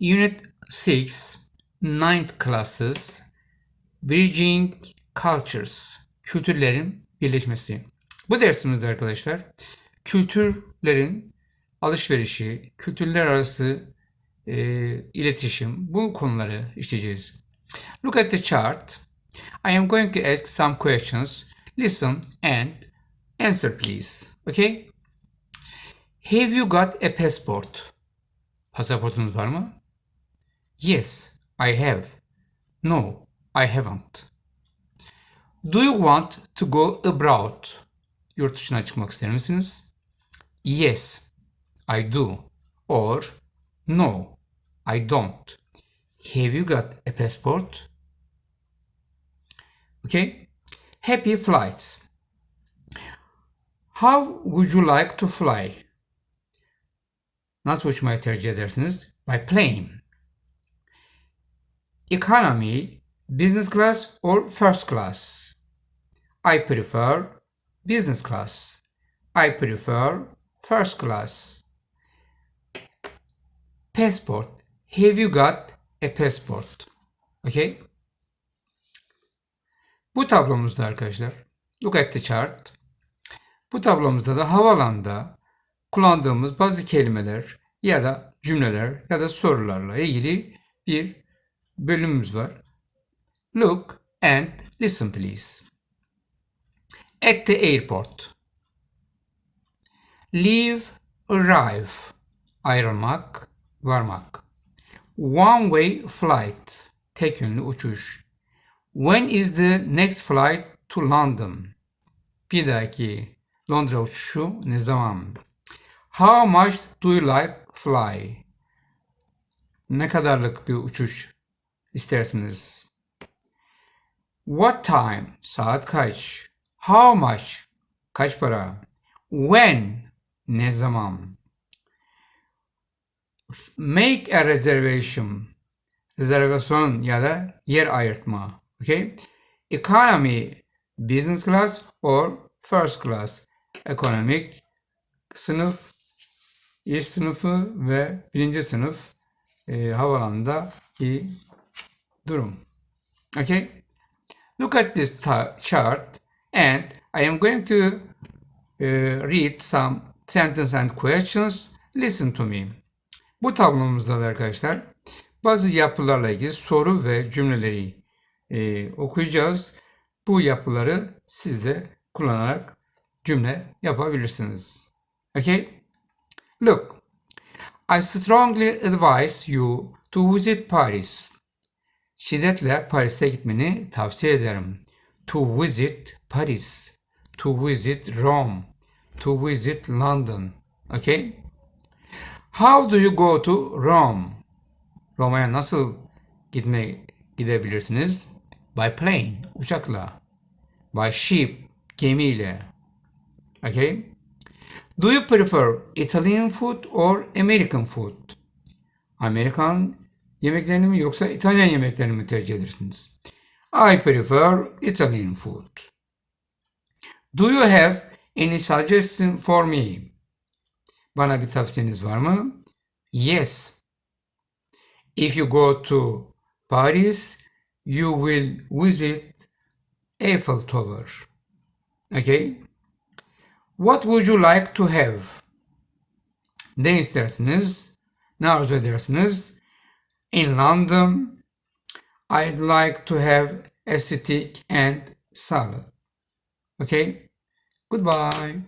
Unit 6, Ninth Classes, Bridging Cultures, kültürlerin birleşmesi. Bu dersimizde arkadaşlar kültürlerin alışverişi, kültürler arası e, iletişim, bu konuları işleyeceğiz. Look at the chart. I am going to ask some questions. Listen and answer please. Okay? Have you got a passport? Pasaportunuz var mı? Yes, I have. No, I haven't. Do you want to go abroad? Yurt dışına çıkmak ister misiniz? Yes, I do. Or no, I don't. Have you got a passport? Okay. Happy flights. How would you like to fly? Nasıl uçmayı tercih edersiniz? By plane. Economy, business class or first class? I prefer business class. I prefer first class. Passport. Have you got a passport? Okay. Bu tablomuzda arkadaşlar. Look at the chart. Bu tablomuzda da havalanda kullandığımız bazı kelimeler ya da cümleler ya da sorularla ilgili bir bölümümüz var. Look and listen please. At the airport. Leave, arrive. Ayrılmak, varmak. One way flight. Tek yönlü uçuş. When is the next flight to London? Bir dahaki Londra uçuşu ne zaman? How much do you like fly? Ne kadarlık bir uçuş istersiniz? What time? Saat kaç? How much? Kaç para? When? Ne zaman? Make a reservation. Rezervasyon ya da yer ayırtma. Okay? Economy, business class or first class. Ekonomik sınıf, iş sınıfı ve birinci sınıf e, havalanında bir durum. Okay? Look at this chart and I am going to uh, read some sentence and questions. Listen to me. Bu tablomuzda da arkadaşlar bazı yapılarla ilgili soru ve cümleleri e, okuyacağız. Bu yapıları siz de kullanarak cümle yapabilirsiniz. Okay? Look, I strongly advise you to visit Paris. Şiddetle Paris'e gitmeni tavsiye ederim. To visit Paris. To visit Rome. To visit London. Okay? How do you go to Rome? Roma'ya nasıl gitme gidebilirsiniz? By plane, uçakla. By ship, gemiyle. Okay? Do you prefer Italian food or American food? Amerikan yemeklerini mi yoksa İtalyan yemeklerini mi tercih edersiniz? I prefer Italian food. Do you have any suggestion for me? Bana bir tavsiyeniz var mı? Yes. If you go to Paris, you will visit Eiffel Tower. Okay? What would you like to have? Ne istersiniz? Ne arzu edersiniz? In London, I'd like to have a steak and salad. Okay? Goodbye.